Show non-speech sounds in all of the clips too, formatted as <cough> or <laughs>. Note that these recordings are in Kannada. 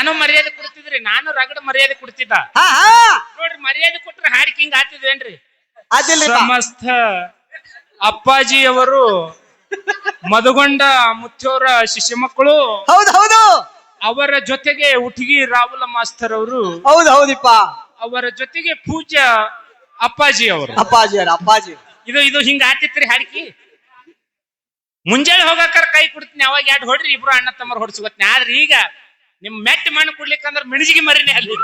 ನಾನು ಮರ್ಯಾದೆ ಕೊಡ್ತಿದ್ರಿ ನಾನು ರಗಡ ಮರ್ಯಾದೆ ಕೊಡ್ತಿದ್ದ. ಹಾ ಹಾ. ನೋಡ್ರಿ ಮರ್ಯಾದೆ ಕೊಟ್ರೆ ಹಾಡಿ ಹಿಂಗ ಆತಿದ್ವೇನ್ರಿ ಅದಿಲ್ಲ ಸಮಸ್ತ ಅಪ್ಪಾಜಿಯವರು ಮದುಗೊಂಡ ಮುಚ್ಚೋರ ಶಿಷ್ಯ ಮಕ್ಕಳು ಹೌದು ಹೌದು. ಅವರ ಜೊತೆಗೆ ಉಟ್ಗಿ ರಾಹುಲ ಮಾಸ್ತರ್ ಅವರು ಹೌದು ಹೌದಿಪ್ಪ. ಅವರ ಜೊತೆಗೆ ಪೂಜ್ಯ ಅಪ್ಪಾಜಿ ಅವರು ಅಪ್ಪಾಜಿ. ಅವ್ರ ಅಪ್ಪಾಜಿ ಇದು ಇದು ಹಿಂಗ ಆತಿತ್ರಿ ಹಾಡಿಕಿ? ಮುಂಜಾನೆ ಹೋಗಾಕರ ಕೈ ಕೊಡ್ತೀನಿ ಅವಾಗ ಎರಡು ಹೊಡ್ರಿ ಇಬ್ರು ಅಣ್ಣ ತಮ್ಮರು ಹೊಡ್ಸ್ಕೊತೀನಿ ಆದ್ರೆ ಈಗ ನಿಮ್ ಮೆಟ್ಟ ಮಣ್ಣು ಕುಡ್ಲಿಕ್ಕಂದ್ರ ಮಿಣಜಿಗೆ ಮರಿನೇ ಅಲ್ಲಿ!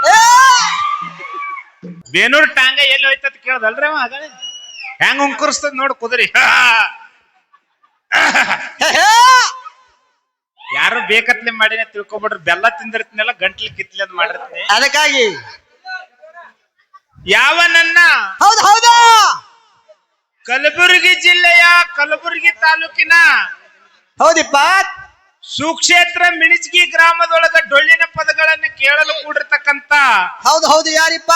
ಬೇನೂರ್ ಟಾಂಗ ಎಲ್ಲಿ ಹೋಯ್ತದ ಕೇಳ್ದಲ್ರಿ ಅವ ಆಗಲೇ ಹೆಂಗ್ ಉಂಕರಿಸ್ತದ ನೋಡ್ ಕುದುರಿ! <laughs> ಯಾರು ಬೇಕತ್ಲೆ ಮಾಡಿನ ತಿಳ್ಕೊಬಿಡ್ರಿ ಬೆಲ್ಲ ತಿಂದಿರ್ತೀನಲ್ಲ ಗಂಟ್ಲಿ ಕಿತ್ಲಿ ಅಂತ ಮಾಡಿರ್ತೀನಿ. ಅದಕ್ಕಾಗಿ. ಯಾವ ನನ್ನ? ಹೌದು ಹೌದು! ಕಲಬುರಗಿ ಜಿಲ್ಲೆಯ ಕಲಬುರಗಿ ತಾಲೂಕಿನ ಹೌದಿಪ್ಪ? ಸುಕ್ಷೇತ್ರ ಮಿಣಿಚಿಗಿ ಗ್ರಾಮದೊಳಗ ಡೊಳ್ಳಿನ ಪದಗಳನ್ನು ಕೇಳಲು ಕೂಡಿರ್ತಕ್ಕಂತ ಹೌದು ಹೌದು ಯಾರಿಪ್ಪ?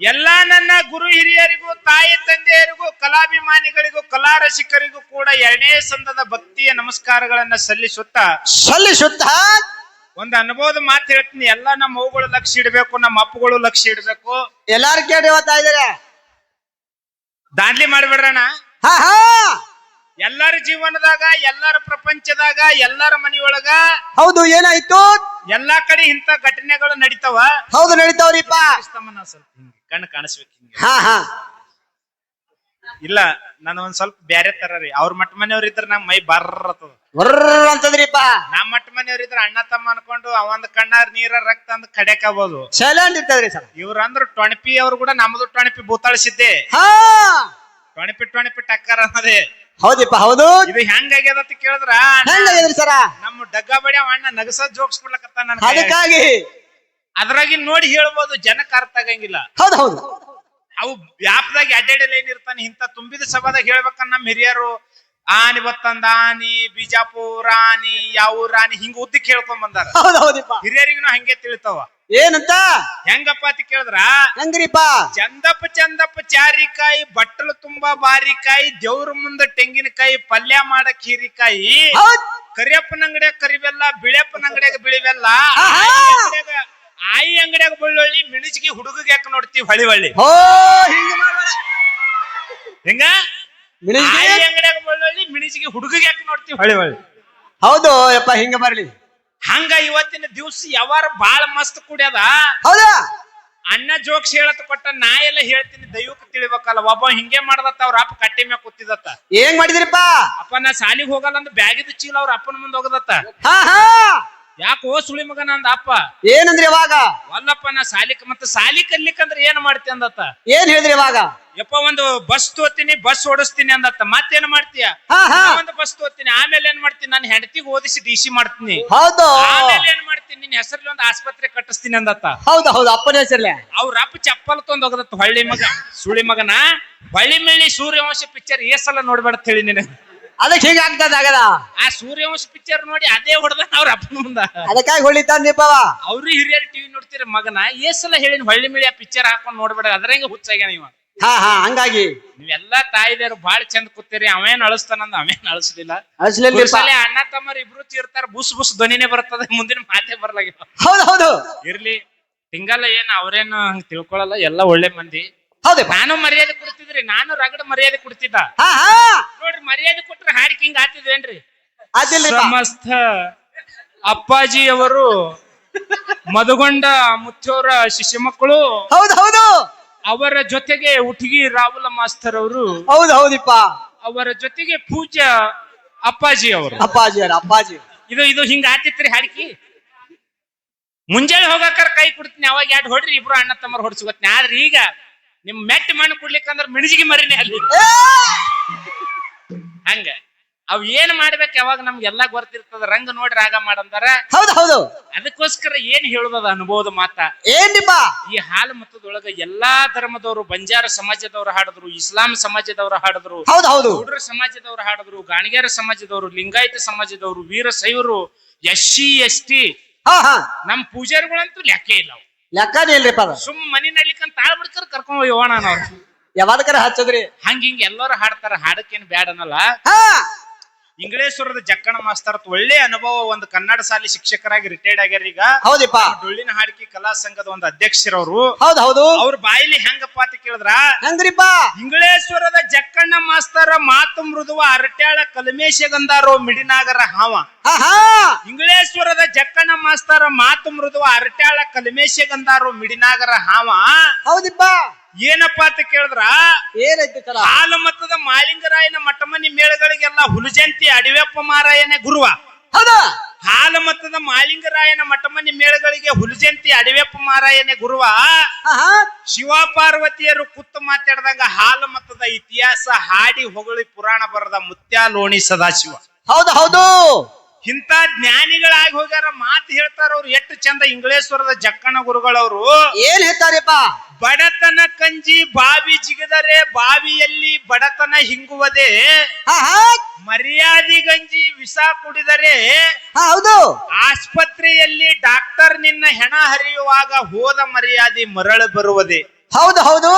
ಎಲ್ಲಾ ನನ್ನ ಗುರು ಹಿರಿಯರಿಗೂ ತಾಯಿ ತಂದೆಯರಿಗೂ ಕಲಾಭಿಮಾನಿಗಳಿಗೂ ಕಲಾ ರಸಿಕರಿಗೂ ಕೂಡ ಎರಡನೇ ಸಂದದ ಭಕ್ತಿಯ ನಮಸ್ಕಾರಗಳನ್ನ ಸಲ್ಲಿಸುತ್ತಾ ಸಲ್ಲಿಸುತ್ತ? ಒಂದು ಅನುಭವದ ಮಾತು ಹೇಳ್ತೀನಿ. ಎಲ್ಲ ನಮ್ಮ ಅವುಗಳು ಲಕ್ಷ ಇಡಬೇಕು ನಮ್ಮ ಅಪ್ಪಗಳು ಲಕ್ಷ ಇಡಬೇಕು. ಎಲ್ಲಾರು ಕೇಳಿ ಓದ್ತಾ ಇದಾರೆ ದಾಂಡ್ಲಿ ಮಾಡ್ಬಿಡ್ರಣ್ಣ. ಹಾ ಹಾ. ಎಲ್ಲರ ಜೀವನದಾಗ ಎಲ್ಲರ ಪ್ರಪಂಚದಾಗ ಎಲ್ಲರ ಮನೆಯೊಳಗ ಹೌದು ಏನಾಯ್ತು? ಎಲ್ಲಾ ಕಡೆ ಇಂತ ಘಟನೆಗಳು ನಡೀತಾವ? ಹೌದು ನಡೀತಾವ್ರಿಪ್ಪ. ಕ್ರಿಸ್ತಮ್ಮನ ಸ್ವಲ್ಪ ಹಿಂಗೆ ಕಣ್ಣು ಕಾಣಿಸ್ಬೇಕು ಹಿಂಗೆ. ಹಾ ಹಾ. ಇಲ್ಲ ನಾನು ಒಂದ್ ಸ್ವಲ್ಪ ಬ್ಯಾರೆ ತರ ರೀ. ಅವ್ರ ಮಟ್ಟ ಮನೆಯವ್ರ ಇದ್ರ ನಮ್ ಮೈ ಬರ್ರತದ ವರ್ರ ಅಂತದ್ರಿಪ್ಪ. ನಮ್ಮ ಮಟ್ಟ ಮನೆಯವ್ರ ಇದ್ರ ಅಣ್ಣ ತಮ್ಮ ಅನ್ಕೊಂಡು ಅವಂದ್ ಕಣ್ಣಾರ್ ನೀರ ರಕ್ತ ಅಂದ್ ಕಡೆಕಾಬೋದು ಸೈಲೆಂಟ್ ಇರ್ತದ್ರಿ ಸರ್. ಇವ್ರ ಅಂದ್ರ ಟೊಣಪಿ ಅವ್ರು ಕೂಡ ನಮ್ದು ಟೊಣಪಿ ಭೂತಾಳಿಸಿದ್ದೆ ಹಾ. ಟೊಣಪಿ ಟೊಣಪಿ ಟಕ್ಕರ್ ಅನ್ನೋದೇ. ಹೌದಿಪ್ಪ ಹೌದು. ಇದು ಹೆಂಗಾಗ್ಯದ ಅಂತ ಕೇಳಿದ್ರ ಹೆಂಗಾಗಿದ್ರಿ ಸರ? ನಮ್ಮ ಡಗ್ಗ ಬಡಿ ಅಣ್ಣ ನಗಸ ಜೋಕ್ಸ್ ಬಿಡ್ಲಕತ್ತ ನನಗೆ ಅದಕ್ಕಾಗಿ. ಅದ್ರಾಗಿ ನೋಡಿ ಹೇಳ್ಬೋದು ಜನಕ್ಕೆ ಅರ್ಥ ಆಗಂಗಿಲ್ಲ. ಹೌದು ಹೌದು. ಅವು ವ್ಯಾಪದಾಗ ಲೈನ್ ಏನಿರ್ತಾನೆ ಇಂತ ತುಂಬಿದ ಸಭಾದಾಗ ಹೇಳ್ಬೇಕ ನಮ್ಮ ಹಿರಿಯರು. ಆನಿ ಬತ್ತಂದ ಆನಿ ಬಿಜಾಪುರ ಆನಿ ಯಾವ ರಾಣಿ ಹಿಂಗ ಉದ್ದಿ ಕೇಳ್ಕೊಂಡ್ ಬಂದಾರ. ಹೌದು ಹೌದಿಪ್ಪ. ಹಿರಿಯರಿಗೂ ಹಂಗೆ ತಿಳಿತಾವ. ಏನಂತ? ಹೆಂಗಪ್ಪ ಅಂತ ಕೇಳಿದ್ರ? ಹೆಂಗ್ರಿಪ್ಪ? ಚಂದಪ್ಪ ಚಂದಪ್ಪ ಚಾರಿಕಾಯಿ ಬಟ್ಟಲು ತುಂಬಾ ಬಾರಿಕಾಯಿ ದೇವ್ರ ಮುಂದ ತೆಂಗಿನಕಾಯಿ ಪಲ್ಯ ಮಾಡಕ್ ಹೀರಿಕಾಯಿ. ಹೌದ್. ಕರಿಯಪ್ಪನ ಅಂಗಡಿಯಾಗ ಕರಿಬೆಲ್ಲ ಬಿಳಿಯಪ್ಪನ ಅಂಗಡಿಯಾಗ ಬಿಳಿವೆಲ್ಲ. ಆಯಿ ಅಂಗಡ್ಯಾಗ- ಬೆಳ್ಳುಳ್ಳಿ ಮಿಣಿಜಿಗೆ ಹುಡುಗಿಗೆ ಯಾಕೆ ನೋಡ್ತೀವಿ ಹೊಳಿ ಹೊಳ್ಳಿ ಹಿಂಗ ಮಾಡ್ಬೇಡ. ಹೆಂಗ? ಆಯಿ ಅಂಗಡಿಯಾಗ ಬಳ್ಳೊಳ್ಳಿ ಮಿಣಿಜಿಗೆ ಹುಡುಗಿಗೆ ಯಾಕೆ ನೋಡ್ತೀವಿ ಹೊಳಿ ಹೊಳ್ಳಿ ಹೌದು ಯಪ್ಪ ಹಿಂಗ ಬರ್ಲಿ ಹಂಗ ಇವತ್ತಿನ ದಿವ್ಸ ಯಾವಾರ ಬಾಳ ಮಸ್ತ್ ಕುಡ್ಯದ? ಹೌದಾ? ಅಣ್ಣ ಜೋಕ್ಸ್ ಹೇಳತ್ ಕೊಟ್ಟ ನಾ ಎಲ್ಲ ಹೇಳ್ತೀನಿ ದೈವಕ್ಕೆ ತಿಳಿಬೇಕಲ್ಲ ಒಬ್ಬ ಹಿಂಗೆ ಮಾಡ್ದತ್ತ ಅವ್ರ ಅಪ್ಪ ಕಟ್ಟಿ ಮ್ಯಾಗ ಕೂತಿದತ್ತ. ಏನ್ ಮಾಡಿದ್ರಿಪ್ಪ? ಅಪ್ಪ ನಾ ಸಾಲಿಗೆ ಹೋಗಲ್ಲ ಅಂದ್ ಬ್ಯಾಗಿದ ಚೀಲ ಅವ್ರ ಅಪ್ಪನ ಮುಂದೆ ಹೋಗದತ್ತ. ಯಾಕೋ ಸುಳಿ ಮಗನ ಅಂದ ಅಪ್ಪ? ಏನಂದ್ರಿ ಇವಾಗ? ವಲ್ಲಪ್ಪ ನಾ ಸಾಲಿ ಮತ್ತ ಸಾಲಿ ಕಲಿಕಂದ್ರ ಏನ್ ಮಾಡ್ತಿ ಅಂದತ್ತ? ಏನ್ ಹೇಳಿದ್ರಿ ಇವಾಗ? ಯಪ್ಪ ಒಂದು ಬಸ್ ತೋತಿನಿ ಬಸ್ ಓಡಿಸ್ತೀನಿ ಅಂದತ್ತ. ಮತ್ತೇನ್ ಮಾಡ್ತೀಯ? ಹಾ ಹಾ. ನಾ ಒಂದು ಬಸ್ ತೋತಿನಿ. ಆಮೇಲೆ ಏನ್ ಮಾಡ್ತೀನಿ? ನನ್ನ ಹೆಂಡತಿಗೆ ಓದಿಸಿ ಡಿ ಸಿ ಮಾಡ್ತೀನಿ. ಹೌದು. ಆಮೇಲೆ ಏನ್ ಮಾಡ್ತೀನಿ? ನಿನ್ ಹೆಸರಲ್ಲಿ ಒಂದು ಆಸ್ಪತ್ರೆ ಕಟ್ಟಿಸ್ತೀನಿ ಅಂದತ್ತ. ಹೌದು ಹೌದು. ಅಪ್ಪನ ಹೆಸರ್ಲೆ ಅವ್ರ ಅಪ್ಪ ಚಪ್ಪಲ್ ತೊಂದ್ ಹೋಗದತ್ತ ಹೊಳ್ಳಿ ಮಗ. ಸುಳಿ ಮಗನ? ಹೊಳ್ಳಿ ಮಿಳ್ಳಿ ಸೂರ್ಯವಂಶ ಪಿಕ್ಚರ್ ಏ ಸಲ ನೋಡ್ಬೇಡ ಹೇಳಿ ನೀನು ಅದಕ್ಕೆ ಹಿಂಗ ಆಗ್ತದ ಆಗದ ಆ ಸೂರ್ಯವಂಶ ಪಿಕ್ಚರ್ ನೋಡಿ ಅದೇ ಹೊಡೆದ ಅವ್ರ ಅಪ್ಪನ ಮುಂದ. ಅದಕ್ಕಾಗಿ ಹೊಳಿತಾನ್ರಿಪ್ಪವ ಅವ್ರು ಹಿರಿಯರು ಟಿವಿ ನೋಡ್ತಿರ ಮಗನ ಏ ಸಲ ಹೇಳಿನ ಹೊಳ್ಳಿ ಮಿಳಿ ಆ ಪಿಕ್ಚರ್ ಹಾಕೊಂಡು ನೋಡ್ಬೇಡ ಹೆಂಗ ಹುಚ್ಚಾಗ್ಯಾನ ಇವ. ಹಾ ಹಾ ಹಂಗಾಗಿ. ನೀವೆಲ್ಲಾ ತಾಯಿದೇರು ಬಾಳ ಚಂದ ಕೂತೀರಿ ಅವೇನ್ ಅಳಸ್ತಾನಂದ ಅವೇನ್ ಅಳಸಲಿಲ್ಲ. ಅಳಸಲಿಲ್ಲ ಕುರ್ಸಲೆ ಅಣ್ಣ ತಮ್ಮರು ಇಬ್ರು ತೀರ್ತಾರ ಬುಸ್ ಬುಸ್ ಧ್ವನಿನೇ ಬರ್ತದೆ ಮುಂದಿನ ಮಾತೇ ಬರ್ಲಾಗಿಲ್ಲ. ಹೌದು ಹೌದು. ಇರ್ಲಿ ತಿಂಗಲ್ಲ ಏನ್ ಅವ್ರೇನು ಹಂಗ ತಿಳ್ಕೊಳಲ್ಲ ಎಲ್ಲ ಒಳ್ಳೆ ಮಂದಿ. ಹೌದಪ್ಪ ನಾನು ಮರ್ಯಾದೆ ಕೊಡ್ತಿದ್ರಿ ನಾನು ರಗಡ ಮರ್ಯಾದೆ ಕೊಡ್ತಿದ್ದ. ಹಾ ಹಾ. ನೋಡ್ರಿ ಮರ್ಯಾದೆ ಕೊಟ್ರೆ ಹಾಡಿಕೆ ಹಿಂಗ ಆತಿದ್ವೇನ್ರಿ ಅದಿಲ್ಲ ಸಮಸ್ತ ಅಪ್ಪಾಜಿಯವರು ಮಧುಗೊಂಡ ಮುಚ್ಚೋರ ಶಿಷ್ಯ ಮಕ್ಕಳು ಹೌದು ಹೌದು. ಅವರ ಜೊತೆಗೆ ಉಟ್ಗಿ ರಾಹುಲ ಮಾಸ್ತರ್ ಅವರು ಹೌದು ಹೌದಿಪ್ಪ. ಅವರ ಜೊತೆಗೆ ಪೂಜ್ಯ ಅಪ್ಪಾಜಿ ಅವರು ಅಪ್ಪಾಜಿ. ಅವ್ರ ಅಪ್ಪಾಜಿ ಇದು ಇದು ಹಿಂಗ ಆತಿತ್ರಿ ಹಾಡಿಕಿ? ಮುಂಜಾನೆ ಹೋಗಾಕರ ಕೈ ಕೊಡ್ತೀನಿ ಅವಾಗ ಎರಡು ಹೊಡ್ರಿ ಇಬ್ರು ಅಣ್ಣ ತಮ್ಮರು ಹೊಡ್ಸ್ಕೊತೀನಿ ಆದ್ರೆ ಈಗ ನಿಮ್ ಮೆಟ್ಟ ಮಣ್ಣು ಕುಡ್ಲಿಕ್ಕಂದ್ರ ಮಿಣಜಿಗೆ ಮರಿನೇ ಅಲ್ಲಿ. ಹಂಗ. ಅವ್ ಏನ್ ಮಾಡ್ಬೇಕು ಯಾವಾಗ ನಮ್ಗೆಲ್ಲ ಗೊತ್ತಿರ್ತದ ರಂಗ ನೋಡಿ ರಾಗ ಮಾಡಂದಾರ ಹೌದು ಹೌದು. ಅದಕ್ಕೋಸ್ಕರ ಏನ್ ಹೇಳುದ ಅನುಭವದ ಮಾತ. ಏನಿಪ್ಪ? ಈ ಹಾಲು ಮತದೊಳಗ ಎಲ್ಲಾ ಧರ್ಮದವರು ಬಂಜಾರ ಸಮಾಜದವರು ಹಾಡಿದ್ರು ಇಸ್ಲಾಂ ಸಮಾಜದವರು ಹಾಡಿದ್ರು ಹೌದು ಹೌದು. ಗೌಡ್ರ ಸಮಾಜದವರು ಹಾಡಿದ್ರು ಗಾಣಿಗೇರ ಸಮಾಜದವರು ಲಿಂಗಾಯತ ಸಮಾಜದವರು ವೀರ ಶೈವರು ಎಸ್ ಸಿ ಎಸ್ ಟಿ ನಮ್ ಪೂಜಾರಿಗಳಂತೂ ಲೆಕ್ಕ ಇಲ್ಲ ಅವು. ಲೆಕ್ಕನೇ ಇಲ್ರಿಪ್ಪ ಅದ ಸುಮ್ ಮನಿ ನಡ್ಲಿಕ್ಕಂತ ತಾಳ್ ಬಿಡ್ಕರ್ ಕರ್ಕೊಂಡ್ ಹೋಗೋಣ ಅವ್ರು. ಯಾವಾದಕರ ಹಚ್ಚದ್ರಿ? ಹಂಗ ಹಿಂಗ ಎಲ್ಲರೂ ಹಾಡ್ತಾರ ಹಾಡಕ್ಕೇನ್ ಬ್ಯಾಡ ಅನ್ನಲ್ಲ. ಹಾ. ಇಂಗ್ಲೇಶ್ವರದ ಜಕ್ಕಣ ಮಾಸ್ತರ್ ಒಳ್ಳೆ ಅನುಭವ ಒಂದು ಕನ್ನಡ ಶಾಲೆ ಶಿಕ್ಷಕರಾಗಿ ರಿಟೈರ್ಡ್ ಆಗ್ಯಾರ ಈಗ. ಹೌದಪ್ಪ. ಡೊಳ್ಳಿನ ಹಾಡಿಕೆ ಕಲಾ ಸಂಘದ ಒಂದು ಅಧ್ಯಕ್ಷರವರು. ಹೌದ್ ಹೌದು. ಅವ್ರ ಬಾಯಿಲಿ ಹೆಂಗಪ್ಪ ಅಂತ ಕೇಳಿದ್ರ? ಹೆಂಗ್ರಿಪ್ಪ? ಇಂಗ್ಲೇಶ್ವರದ ಜಕ್ಕಣ್ಣ ಮಾಸ್ತರ ಮಾತು ಮೃದುವ ಅರಟ್ಯಾಳ ಕಲ್ಮೇಶಗಂದಾರೋ ಮಿಡಿನಾಗರ ಹಾವ. ಇಂಗ್ಲೇಶ್ವರದ ಜಕ್ಕಣ್ಣ ಮಾಸ್ತರ ಮಾತು ಮೃದುವ ಅರಟ್ಯಾಳ ಕಲ್ಮೇಶಗಂದಾರೋ ಮಿಡಿನಾಗರ ಹಾವ. ಹೌದಿಪ್ಪ. ಏನಪ್ಪ ಅಂತ ಕೇಳಿದ್ರ? ಏನೈತಿ ಸರ ಹಾಲು ಮಾಲಿಂಗರಾಯನ ಮಠಮನಿ ಮೇಳಗಳಿಗೆಲ್ಲ ಹುಲಜಂತಿ ಅಡಿವೆಪ್ಪ ಮಾರಾಯನೇ ಗುರುವ. ಹೌದಾ. ಹಾಲು ಮತ್ತದ ಮಾಲಿಂಗರಾಯನ ಮಠಮನಿ ಮೇಳಗಳಿಗೆ ಹುಲಜಂತಿ ಅಡಿವೆಪ್ಪ ಮಾರಾಯನೇ ಗುರುವ. ಶಿವ ಪಾರ್ವತಿಯರು ಕುತ್ತು ಮಾತಾಡ್ದಂಗ ಹಾಲು ಮತ್ತದ ಇತಿಹಾಸ ಹಾಡಿ ಹೊಗಳಿ ಪುರಾಣ ಬರದ ಮುತ್ಯಾಲೋಣಿ ಸದಾಶಿವ. ಹೌದು ಹೌದು. ಇಂತ ಜ್ಞಾನಿಗಳಾಗಿ ಹೋಗ್ಯಾರ ಮಾತು ಹೇಳ್ತಾರ ಅವ್ರು. ಎಷ್ಟು ಚಂದ ಇಂಗ್ಲೇಶ್ವರದ ಜಕ್ಕಣ ಗುರುಗಳವರು. ಏನ್ ಹೇಳ್ತಾರಪ್ಪ? ಬಡತನ ಕಂಜಿ ಬಾವಿ ಜಿಗದರೆ ಬಾವಿಯಲ್ಲಿ ಬಡತನ ಹಿಂಗುವುದೇ? ಮರ್ಯಾದಿ ಗಂಜಿ ವಿಷ ಕುಡಿದರೆ? ಹೌದು. ಆಸ್ಪತ್ರೆಯಲ್ಲಿ ಡಾಕ್ಟರ್ ನಿನ್ನ ಹೆಣ ಹರಿಯುವಾಗ ಹೋದ ಮರ್ಯಾದಿ ಮರಳು ಬರುವುದೇ? ಹೌದು ಹೌದು.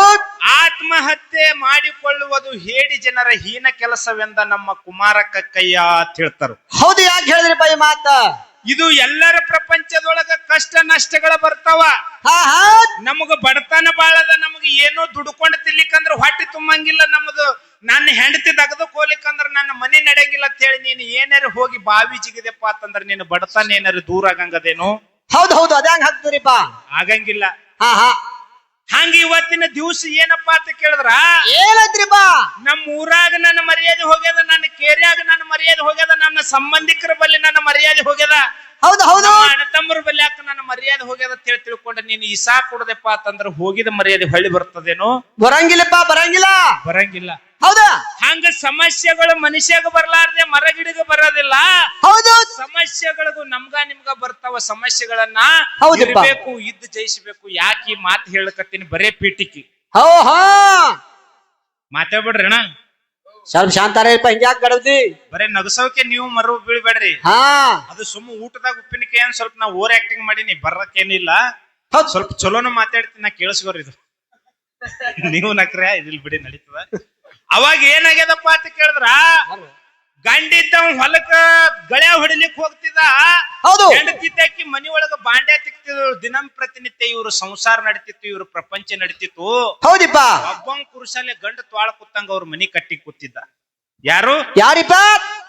ಆತ್ಮಹತ್ಯೆ ಮಾಡಿಕೊಳ್ಳುವುದು ಹೇಡಿ ಜನರ ಹೀನ ಕೆಲಸವೆಂದ ನಮ್ಮ ಕುಮಾರ ಕಕ್ಕಯ್ಯ ಅಂತ ಹೇಳ್ತಾರ. ಹೌದು ಯಾಕೆ ಹೇಳಿದ್ರಿ ಬೈ ಮಾತ? ಇದು ಎಲ್ಲರ ಪ್ರಪಂಚದೊಳಗ ಕಷ್ಟ ನಷ್ಟಗಳ ಬರ್ತಾವ. ಹಾ ಹಾ. ನಮಗ ಬಡತನ ಬಾಳದ ನಮಗ ಏನೋ ದುಡ್ಕೊಂಡು ತಿನ್ಲಿಕ್ಕಂದ್ರ ಹೊಟ್ಟೆ ತುಂಬಂಗಿಲ್ಲ ನಮ್ದು ನನ್ನ ಹೆಂಡತಿ ದಗದಕ್ ಹೋಗ್ಲಿಕ್ಕಂದ್ರ ನನ್ನ ಮನೆ ನಡೆಯಂಗಿಲ್ಲ ಅಂತ ಹೇಳಿ ನೀನು ಏನಾರ ಹೋಗಿ ಬಾವಿ ಜಿಗಿದೆಪ್ಪ ಅಂತಂದ್ರ ನೀನು ಬಡತನ ಏನಾರ ದೂರ ಆಗಂಗದೇನು? ಹೌದು ಹೌದು. ಅದ್ಯಾಂಗ ಹಾಕ್ತೀರಿಪ್ಪ? ಆಗಂಗಿಲ್ಲ. ಹಾ ಹಾ. ಹಂಗ ಇವತ್ತಿನ ದಿವಸ ಏನಪ್ಪಾ ಅಂತ ಕೇಳಿದ್ರ? ಬಾ? ನಮ್ಮ ಊರಾಗ ನನ್ನ ಮರ್ಯಾದೆ ಹೋಗ್ಯದ ನನ್ನ ಕೇರಿಯಾಗ ನನ್ನ ಮರ್ಯಾದೆ ಹೋಗ್ಯದ ನನ್ನ ಸಂಬಂಧಿಕರ ಬಲ್ಲಿ ನನ್ನ ಮರ್ಯಾದೆ ಹೋಗ್ಯದ. ಹೌದು ಹೌದು. ಅಣ್ಣ ತಮ್ಮರ ಬಲ್ಲಿ ಯಾಕ ನನ್ನ ಮರ್ಯಾದೆ ಹೋಗ್ಯದ ಅಂತ ಹೇಳಿ ತಿಳ್ಕೊಂಡ. ನೀನು ಇಸಾ ಕೊಡದೆಪ್ಪ ಅಂತಂದ್ರೆ ಹೋಗಿದ ಮರ್ಯಾದೆ ಹೊಳ್ಳಿ ಬರ್ತದೇನು? ಬರಂಗಿಲ್ಲಪ್ಪ ಬರಂಗಿಲ್ಲ. ಬರಂಗಿಲ್ಲ. ಹೌದಾ. ಹಂಗ ಸಮಸ್ಯೆಗಳು ಮನುಷ್ಯಗ ಬರ್ಲಾರ್ದೆ ಮರಗಿಡಗ ಬರೋದಿಲ್ಲ. ಹೌದು. ಸಮಸ್ಯೆಗಳಿಗೂ ನಮ್ಗ ನಿಮ್ಗ ಬರ್ತಾವ ಸಮಸ್ಯೆಗಳನ್ನ ಹೌದಪ್ಪ. ಇರ್ಬೇಕು ಇದ್ದು ಜಯಿಸಬೇಕು ಯಾಕೆ ಈ ಮಾತು ಹೇಳಕತ್ತೀನಿ ಬರೇ ಪೀಟಿಕಿ ಹೋ ಹಾ. ಮಾತಾಡ್ಬಿಡ್ರಿ ಅಣ್ಣ. ಸ್ವಲ್ಪ ಶಾಂತಾರಪ್ಪ ಹಿಂಗ್ಯಾಕ್ ಗಡವ್ದಿ ಬರೇ ನಗಸೋಕೆ ನೀವು ಮರು ಬೀಳ್ಬೇಡ್ರಿ. ಹಾ. ಅದು ಸುಮ್ಮ ಊಟದಾಗ ಉಪ್ಪಿನಕಾಯಿ ಏನ್ ಸ್ವಲ್ಪ ನಾ ಓವರ್ ಆಕ್ಟಿಂಗ್ ಮಾಡೀನಿ ಬರಕೇನಿಲ್ಲ ಹೌದ್. ಸ್ವಲ್ಪ ಚಲೋನ ಮಾತಾಡ್ತೀನಿ ನಾ ಕೇಳಿಸ್ಕೋರಿ ಇದು. <laughs> ನೀವು ನಕ್ರೆ ಇದಿಲ್ ಬಿಡಿ ನಡೀತದ. ಅವಾಗ ಏನಾಗ್ಯದಪ್ಪ ಅಂತ ಕೇಳಿದ್ರ? ಗಂಡಿದ್ದವ್ ಹೊಲಕ್ಕ ಗಳೆ ಹೊಡಿಲಿಕ್ ಹೋಗ್ತಿದ್ದ ಹೌದು. ಹೆಂಡತಿದ್ದಾಕಿ ಮನಿ ಒಳಗ ಬಾಂಡೆ ತಿಕ್ತಿದ್ರು ದಿನಂ ಪ್ರತಿನಿತ್ಯ ಇವ್ರು ಸಂಸಾರ ನಡೀತಿತ್ತು ಇವ್ರ ಪ್ರಪಂಚ ನಡೀತಿತ್ತು. ಹೌದಿಪ್ಪ. ಒಬ್ಬ ಪುರುಷಲ್ಲೇ ಗಂಡ ತೋಳ ಕೂತಂಗ ಅವ್ರ ಮನಿ ಕಟ್ಟಿ ಕೂತಿದ್ದ. ಯಾರು? ಯಾರಿಪ್ಪ?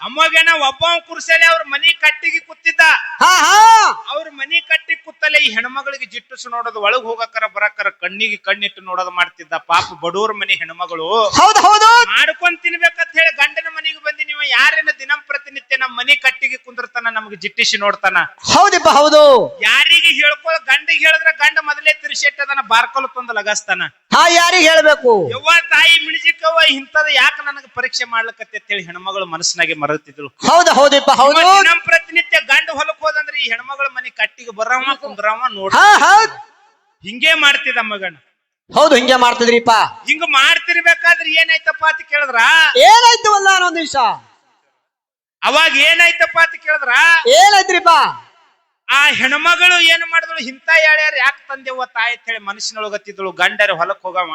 ಅಮ್ಮಗೇನ ಒಬ್ಬ ಕುರ್ಸಲೆ ಅವ್ರ ಮನಿ ಕಟ್ಟಿಗೆ ಕೂತಿದ್ದ. ಹಾ ಹಾ. ಅವ್ರ ಮನಿ ಕಟ್ಟಿ ಕೂತಲೆ ಈ ಹೆಣ್ಮಗಳಿಗೆ ಜಿಟ್ಟಿಸ್ ನೋಡೋದು ಒಳಗ್ ಹೋಗಕರ ಬರಕರ ಕಣ್ಣಿಗೆ ಕಣ್ಣಿಟ್ಟು ನೋಡೋದು ಮಾಡ್ತಿದ್ದ ಪಾಪ ಬಡವ್ರ ಮನಿ ಹೆಣ್ಮಗಳು. ಹೌದು ಹೌದು ಮಾಡ್ಕೊಂಡ್ ತಿನ್ಬೇಕಂತ ಹೇಳಿ ಗಂಡನ ಮನೆಗೆ ಬಂದಿ ನೀವು ಯಾರೇನ ದಿನಂ ಪ್ರತಿನಿತ್ಯ ನಮ್ಮ ಮನಿ ಕಟ್ಟಿಗೆ ಕುಂದಿರ್ತಾನ ನಮ್ಗೆ ಜಿಟ್ಟಿಸಿ ನೋಡ್ತಾನ? ಹೌದಿಪ್ಪ ಹೌದು. ಯಾರಿಗೆ ಹೇಳ್ಕೊಳ ಗಂಡಿಗೆ ಹೇಳಿದ್ರೆ ಗಂಡ ಮೊದಲೇ ತಿರ್ಸಿಟ್ಟದನ ಬಾರ್ಕೊಲು ತಂದ ಲಗಸ್ತಾನ? ಹಾ ಯಾರಿಗ್ ಹೇಳ್ಬೇಕು? ಯವ್ವ ತಾಯಿ ಮಿಣಿಜಿಕವ್ವ ಇಂಥದ ಯಾಕೆ ನನಗೆ ಪರೀಕ್ಷೆ ಮಾಡ್ಲಕತ್ತೆ ಹೇಳಿ ಹೆಣ್ಮಗಳು ಮನಸ್ಸಿನಾಗೆ ಮರತಿದ್ರು ಹೌದು ಹೌದಿಪ್ಪ ಹೌದು. ನಮ್ ಪ್ರತಿನಿತ್ಯ ಗಂಡ ಹೊಲಕ್ ಹೋದಂದ್ರೆ ಈ ಹೆಣ್ಮಗಳ ಮನೆ ಕಟ್ಟಿಗೆ ಬರವ ಕುಂದ್ರವ ನೋಡ ಹಾ ಹಾ ಹಿಂಗೆ ಮಾಡ್ತಿದ್ದ ಮಗನ. ಹೌದು ಹಿಂಗೆ ಮಾಡ್ತಿದ್ರಿಪ್ಪ. ಹಿಂಗ ಮಾಡ್ತಿರ್ಬೇಕಾದ್ರೆ ಏನಾಯ್ತಪ್ಪ ಅಂತ ಕೇಳಿದ್ರ? ಏನಾಯ್ತು ಅಲ್ಲ ಒಂದ್ ನಿಮಿಷ. ಅವಾಗ ಏನಾಯ್ತಪ್ಪ ಅಂತ ಕೇಳಿದ್ರ? ಏನಾಯ್ತ್ರಿಪ್ಪ? ಆ ಹೆಣ್ಮಗಳು ಏನ್ ಮಾಡಿದಳು? ಇಂತ ಹೇಳ್ಯಾರ ಯಾಕೆ ತಂದೆವ ತಾಯಿ ಅಂತ ಹೇಳಿ ಮನಸ್ಸಿನೊಳಗತ್ತಿದ್ದಳು. ಗಂಡರ ಹೊಲಕ್ ಹೋಗವ.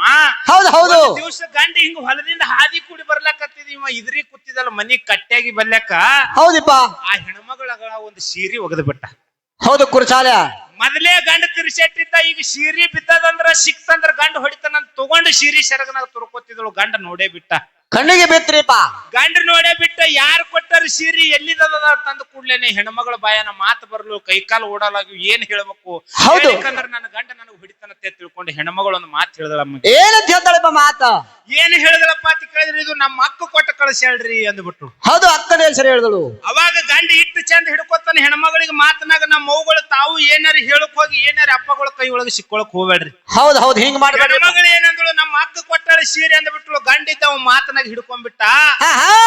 ಹೌದು ಹೌದು. ದಿವಸ ಗಂಡ ಹಿಂಗ ಹೊಲದಿಂದ ಹಾದಿ ಕೂಡಿ ಬರ್ಲಾಕತ್ತಿದ್ ಇವ ಇದ್ರಿ ಕೂತಿದಲ್ಲ ಮನಿ ಕಟ್ಟಿಯಾಗಿ ಬರ್ಲಾಕ ಹೌದಿಪ್ಪ. ಆ ಹೆಣ್ಮಗಳ ಒಂದು ಸೀರೆ ಒಗದ್ ಬಿಟ್ಟ ಹೌದು ಕುರ್ಚಾಲ. ಮೊದಲೇ ಗಂಡ ತಿರ್ಸೆಟ್ಟಿದ್ದ ಈಗ ಸೀರಿ ಬಿದ್ದದಂದ್ರ ಸಿಕ್ತಂದ್ರ ಗಂಡ ಹೊಡಿತಾನ ಅಂತ ತಗೊಂಡು ಸೀರಿ ಸೆರಗನಾಗ ತುರ್ಕೋತಿದಳು ಗಂಡ ನೋಡೇ ಬಿಟ್ಟ. ಕಣ್ಣಿಗೆ ಬಿತ್ರಿಪ್ಪ. ಗಂಡ ನೋಡೆ ಬಿಟ್ಟ ಯಾರು ಕೊಟ್ಟರು ಸೀರಿ ಎಲ್ಲಿದದ ತಂದು ಕೂಡ್ಲೇನೆ ಹೆಣ್ಮಗಳ ಬಾಯನ ಮಾತು ಬರ್ಲು ಕೈಕಾಲು ಓಡಲಾಗಿ ಏನ್ ಹೇಳ್ಬೇಕು? ಹೌದು. ಯಾಕಂದ್ರೆ ನನ್ನ ಗಂಡ ನನಗೆ ಹೊಡಿತಾನಂತೆ ತಿಳ್ಕೊಂಡು ಹೆಣ್ಮಗಳು ಒಂದು ಮಾತು ಹೇಳ್ದಳ ಏನಂತ ಹೇಳ್ತಾಳಪ್ಪ ಮಾತ? ಏನ್ ಹೇಳಿದಳಪ್ಪ ಅಂತ ಕೇಳಿದ್ರೆ ಇದು ನಮ್ಮ ಅಕ್ಕ ಕೊಟ್ಟ ಕಳಿಸಿ ಹೇಳ್ರಿ ಅಂದ್ಬಿಟ್ರು ಹೌದು ಅಕ್ಕನ ಹೆಸರು ಹೇಳಿದಳು. ಅವಾಗ ಗಂಡಿ ಇಟ್ಟು ಚಂದ ಹಿಡ್ಕೊತಾನೆ ಹೆಣ್ಮಗಳಿಗೆ ಮಾತನಾಗ ನಮ್ಮ ಮೌಗಳು ತಾವು ಏನಾರ ಹೇಳಕ್ ಹೋಗಿ ಏನಾರ ಅಪ್ಪಗಳ ಕೈ ಒಳಗೆ ಸಿಕ್ಕೊಳಕ್ ಹೋಗ್ಬೇಡ್ರಿ. ಹೌದು ಹೌದು ಹಿಂಗ್ ಮಾಡ್ಬೇಡಿ ಹೆಣ್ಮಗಳು ಏನಂದಳು ನಮ್ಮ ಅಕ್ಕ ಕೊಟ್ಟಳ ಸೀರೆ ಅಂದ್ಬಿಟ್ಳು ಗಂಡ ಇದ್ದವ ಮಾತನಾಗ ಹಿಡ್ಕೊಂಡ್ಬಿಟ್ಟ.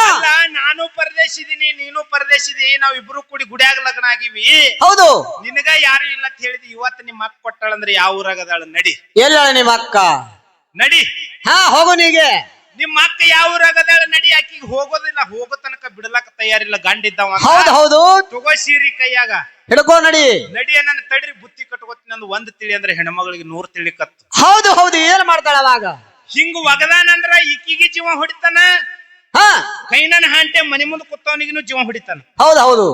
ಅಲ್ಲ ನಾನು ಪರದೇಶಿದೀನಿ ನೀನು ಪರದೇಶಿದಿ ನಾವ್ ಇಬ್ರು ಕೂಡಿ ಗುಡಿಯಾಗ ಲಗ್ನ ಆಗಿವಿ. ಹೌದು. ನಿನಗ ಯಾರು ಇಲ್ಲ ಅಂತ ಹೇಳಿದಿ ಇವತ್ತು ನಿಮ್ಮ ಅಕ್ಕ ಕೊಟ್ಟಾಳಂದ್ರೆ ಯಾವ ಊರಾಗದಾಳ ನಡಿ. ಎಲ್ಲ ನಿಮ್ಮ ಅಕ್ಕ ನಡಿ. ಹಾ ಹೋಗು ನೀಗೆ. ನಿಮ್ಮ ಅಕ್ಕ ಯಾವ ಊರಾಗದಾಳ? ನಡಿ ಆಕಿಗೆ ಹೋಗೋದಿಲ್ಲ. ಹೋಗೋ ತನಕ ಬಿಡಲಾಕ ತಯಾರಿಲ್ಲ. ಗಂಡ ಇದ್ದವ ಹೌದು ಹೌದು. ತಗೋ ಸೀರಿ ಕೈಯಾಗ. ಹಿಡ್ಕೋ ನಡಿ. ನಡಿ ನನ್ನ ತಡ್ರಿ ಬುತ್ತಿ ಕಟ್ಕೋತೀನಿ. ನಂದು ಒಂದ್ ತಿಳಿ ಅಂದ್ರೆ ಹೆಣ್ಮಗಳಿಗೆ ನೂರ್ ತಿಳಿ ಕತ್ತು. ಹೌದು ಹೌದು. ಏನ್ ಮಾಡ್ತಾಳ ಅವಾಗ? ಹಿಂಗ ಒಗದಾನಂದ್ರ ಈಕಿಗೆ ಜೀವ ಹೊಡಿತಾನ? ಹಾ. ಕೈನನ ಹಾಂಟೆ ಮನಿ ಮುಂದೆ ಕುತ್ತವನಿಗೂ ಜೀವ ಹೊಡಿತಾನ? ಹೌದು ಹೌದು.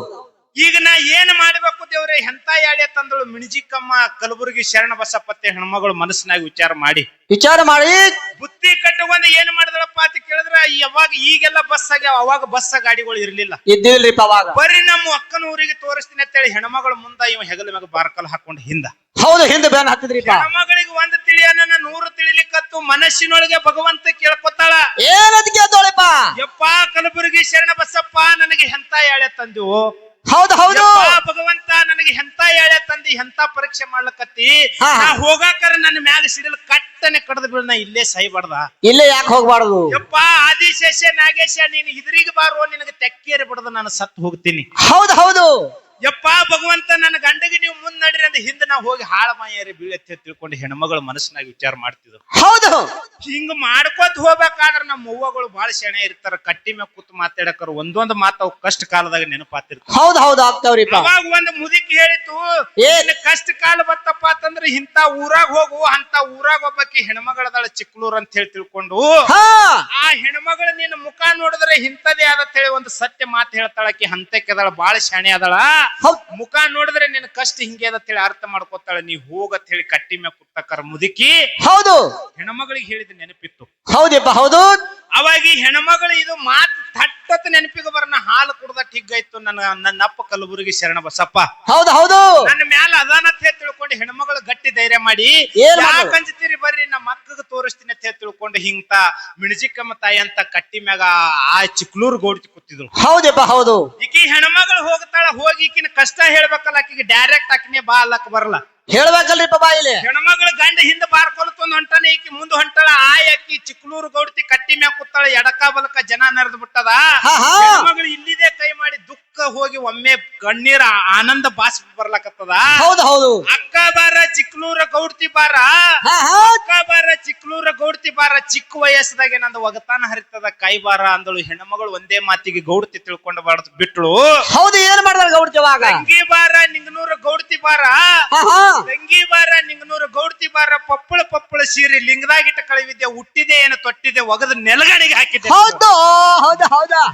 ಈಗ ನಾ ಏನ್ ಮಾಡ್ಬೇಕು ದೇವ್ರೆ? ಎಂತ ಯಾಳೆ ತಂದಳು? ಮಿಣಜಿಕಮ್ಮ ಕಲಬುರಗಿ ಶರಣ ಬಸಪ್ಪತ್ತೆ ಹೆಣ್ಮಗಳು ಮನಸ್ಸಿನಾಗ ವಿಚಾರ ಮಾಡಿ. ವಿಚಾರ ಮಾಡಿ. ಬುತ್ತಿ ಕಟ್ಟಗೊಂಡು ಏನ್ ಮಾಡಿದಳಪ್ಪ ಅಂತ ಕೇಳಿದ್ರ ಯಾವಾಗ ಈಗೆಲ್ಲ ಬಸ್ ಆಗ್ಯಾವ ಅವಾಗ ಬಸ್ ಗಾಡಿಗಳು ಇರ್ಲಿಲ್ಲ. ಇದ್ದಿಲ್ರಿಪ್ಪ ಅವಾಗ. ಬರಿ ನಮ್ಮ ಅಕ್ಕನ ಊರಿಗೆ ತೋರಿಸ್ತೀನಿ ಅಂತೇಳಿ ಹೆಣ್ಮಗಳು ಮುಂದ ಇವ ಹೆಗಲ ಮ್ಯಾಗ ಬಾರ್ಕಲ್ ಹಾಕೊಂಡು ಹಿಂದ. ಹೌದು ಹಿಂದೆ ಬ್ಯಾನ್ ಹಾಕಿದ್ರಿ ಹೆಣ್ಮಗಳಿಗೆ ಒಂದು ತಿಳಿಯನ ನೂರು ತಿಳಿಲಿಕ್ಕತ್ತು ಮನಸ್ಸಿನೊಳಗೆ ಭಗವಂತ ಕೇಳ್ಕೊತಾಳ ಏನದ್ ಕೇಳ್ತಾಳಪ್ಪ ಯಪ್ಪ ಕಲಬುರಗಿ ಶರಣ ಬಸಪ್ಪ ನನಗೆ ಎಂತ ಯಾಳೆ ತಂದೆವು? ಹೌದು ಹೌದು. ಭಗವಂತ ನನಗೆ ಎಂತ ಯಾಳೆ ತಂದಿ ಎಂತ ಪರೀಕ್ಷೆ ಮಾಡ್ಲಕತ್ತಿ? ಹಾ. ನಾ ಹೋಗಾಕರ ನನ್ನ ಮ್ಯಾಲ ಸಿಡಿಲ್ ಕಟ್ಟನೆ ಕಡದ ಬಿಡ ನಾ ಇಲ್ಲೇ ಸಾಯ್ಬಾರ್ದ. ಇಲ್ಲೇ ಯಾಕೆ ಹೋಗ್ಬಾರ್ದು? ಯಪ್ಪ ಆದಿಶೇಷ ನಾಗೇಶ ನೀನು ಇದ್ರಿಗೆ ಬಾರೋ ನಿನಗೆ ತೆಕ್ಕೇರಿ ಬಿಡದ ನಾನು ಸತ್ತು ಹೋಗ್ತೀನಿ. ಹೌದು ಹೌದು. ಯಪ್ಪ ಭಗವಂತ ನನ್ನ ಗಂಡಗೆ ನೀವು ಮುಂದ್ ನಡ್ರಿ ಅಂತ ಹಿಂದೆ ನಾವು ಹೋಗಿ ಹಾಳ ಮಾಯರಿ ಬೀಳತ್ತೆ ತಿಳ್ಕೊಂಡು ಹೆಣ್ಮಗಳ ಮನಸ್ಸಿನಾಗ ವಿಚಾರ ಮಾಡ್ತಿದ್ರು. ಹೌದು. ಹಿಂಗ ಮಾಡ್ಕೋತ ಹೋಗ್ಬೇಕಾದ್ರ ನಮ್ಮ ಅವ್ವಗಳು ಬಹಳ ಶೆಣೆ ಇರ್ತಾರ ಕಟ್ಟಿ ಮ್ಯಾಗ ಕೂತ್ ಮಾತಾಡಕರ ಒಂದೊಂದ್ ಮಾತು ಅವ್ ಕಷ್ಟ ಕಾಲದಾಗ ನೆನಪಾತಿರ್ತಾವ. ಹೌದು ಹೌದು ಆಗ್ತಾವ್ರಿ ಅವಾಗ ಒಂದ್ ಮುದುಕಿ ಹೇಳಿತು ಏನ್? ಕಷ್ಟ ಕಾಲ ಬತ್ತಪ್ಪ ಅಂತಂದ್ರೆ ಇಂತ ಊರಾಗ ಹೋಗು ಅಂತ ಊರಾಗ ಒಬ್ಬಾಕಿ ಹೆಣ್ಮಗಳದಾಳ ಚಿಕ್ಕಲೂರ್ ಅಂತ ಹೇಳಿ ತಿಳ್ಕೊಂಡು ಆ ಹೆಣ್ಮಗಳ ನಿನ್ನ ಮುಖ ನೋಡಿದ್ರೆ ಇಂಥದೇ ಆದತ್ ಹೇಳಿ ಒಂದು ಸತ್ಯ ಮಾತು ಹೇಳ್ತಾಳಕಿ ಹಂತಕ್ಕೆದಾಳ ಬಾಳ ಶಾಣೆ ಅದಾಳ. ಮುಖ ನೋಡಿದ್ರೆ ನಿನ್ನ ಕಷ್ಟ ಹಿಂಗೆ ಅದ ಹೇಳಿ ಅರ್ಥ ಮಾಡ್ಕೊತಾಳ. ನೀ ಹೋಗತ್ ಹೇಳಿ ಕಟ್ಟಿ ಮ್ಯಾಗ ಮುದುಕಿ ಹೌದು. ಹೆಣ್ಮಗಳಿಗೆ ಹೇಳಿದ ನೆನಪಿತ್ತು. ಹೌದಪ್ಪ ಹೌದು. ಅವಾಗ ಈ ಹೆಣ್ಮಗಳು ಇದು ಮಾತು ತಟ್ಟತ್ ನೆನಪಿಗೆ ಬರನ ಹಾಲು ಕುಡ್ದ ಟಿಗ್ಗೈತು ನನ್ನ ನನ್ನ ಅಪ್ಪ ಕಲಬುರಗಿ ಶರಣ ಬಸಪ್ಪ. ಹೌದು ಹೌದು. ನನ್ನ ಮ್ಯಾಲ ಅದಾನತ್ ಹೇಳಿ ತಿಳ್ಕೊಂಡು ಹೆಣ್ಮಗಳು ಗಟ್ಟಿ ಧೈರ್ಯ ಮಾಡಿ ಮಾಡ್ದೆ? ಬರ್ರಿ ನಮ್ಮ ಅಕ್ಕಗ ತೋರಿಸ್ತೀನಿ ಅಂತ ಹೇಳಿ ತಿಳ್ಕೊಂಡು ಹಿಂಗ್ತ ಮಿಣಜಿಕಮ್ಮ ತಾಯಿ ಅಂತ ಕಟ್ಟಿ ಮ್ಯಾಗ ಆ ಚಿಕ್ಲೂರ್ ಗೋಡ್ತಿ ಕೂತಿದ್ರು. ಹೌದಪ್ಪ ಹೌದು. ಈಕಿ ಹೆಣ್ಮಗಳು ಹೋಗ್ತಾಳ ಹೋಗಿ ಈಕಿನ ಕಷ್ಟ ಹೇಳ್ಬೇಕಲ್ಲ ಆಕಿಗೆ ಡೈರೆಕ್ಟ್ ಆಕಿನೇ ಬಾ ಅಲ್ಲಕ್ ಬರಲ್ಲ. ಹೇಳ್ಬೇಕಲ್ರಿಪ್ಪ ಇಲ್ಲಿ ಹೆಣ್ಮಗಳ ಗಂಡ ಹಿಂದೆ ಬಾರ್ಕೊಳ್ತೊಂದು ಹೊಂಟಾನೆ ಈಕಿ ಮುಂದ್ ಹೊಂಟಾಳ ಆಯ್ ಅಕ್ಕಿ ಚಿಕ್ಕಲೂರು ಗೌಡ್ತಿ ಕಟ್ಟಿ ಮ್ಯಾಗ ಕೂತಾಳ ಎಡಕ ಬಲಕ ಜನ ನೆರೆದು ಬಿಟ್ಟದ? ಹಾ, ಹಾ. ಹೆಣ್ಮಗಳು ಇಲ್ಲಿದೆ ಕೈ ಮಾಡಿ ದುಃಖ ಹೋಗಿ ಒಮ್ಮೆ ಕಣ್ಣೀರ ಆನಂದ ಬಾಸ್ ಬರ್ಲಕತ್ತದ? ಹೌದು ಹೌದು. ಅಕ್ಕ ಬಾರ ಚಿಕ್ಕಲೂರ ಗೌಡ್ತಿ ಬಾರ? ಹಾ ಹಾ. ಅಕ್ಕ ಬಾರ ಬಾರ ಚಿಕ್ಕ ವಯಸ್ಸದಾಗೆ ನಂದು ಒಗತಾನ ಹರಿತದ ಕೈ ಬಾರ ಅಂದಳು. ಹೆಣ್ಮಗಳು ಒಂದೇ ಮಾತಿಗೆ ಗೌಡತಿ ತಿಳ್ಕೊಂಡು ಬಾರದು ಬಿಟ್ಳು. ಹೌದು ಏನ್ ಮಾಡ್ದ ಗೌಡತಿ ತಂಗಿ ಬಾರ ನಿಂಗನೂರ ಗೌಡತಿ ಬಾರ. ತಂಗಿ ಬಾರ ನಿಂಗನೂರ ಗೌಡತಿ ಬಾರ. ಪಪ್ಪಳ ಪಪ್ಪಳ ಸೀರೆ ಲಿಂಗದಾಗಿಟ್ಟ ಕಳವಿದ್ದೆ ಹುಟ್ಟಿದೆ ಏನು ತೊಟ್ಟಿದೆ ಒಗದ ನೆಲಗಣಿಗೆ ಹಾಕಿದ್ದೆ. ಹೌದು ಹೌದು ಹೌದಾ.